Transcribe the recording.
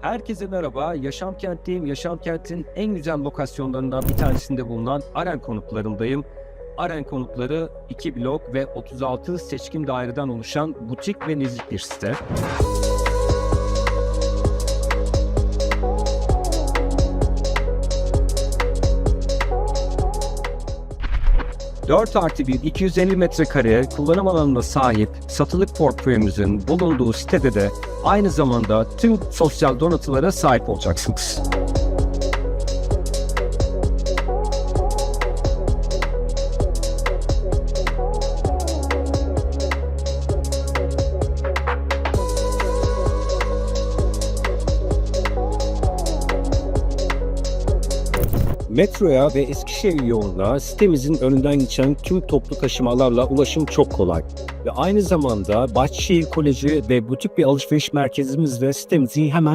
Herkese merhaba. Yaşam kentteyim. Yaşam kentin en güzel lokasyonlarından bir tanesinde bulunan Aren konutlarındayım. Aren konutları 2 blok ve 36 seçkin daireden oluşan butik ve nezih bir site. ...4 artı 1, 250 metrekare kullanım alanına sahip satılık portföyümüzün bulunduğu sitede de aynı zamanda tüm sosyal donatılara sahip olacaksınız. Metroya ve Eskişehir yoluna sitemizin önünden geçen tüm toplu taşımalarla ulaşım çok kolay. Ve aynı zamanda Bahçeşehir Koleji ve butik bir alışveriş merkezimizle sitemizi hemen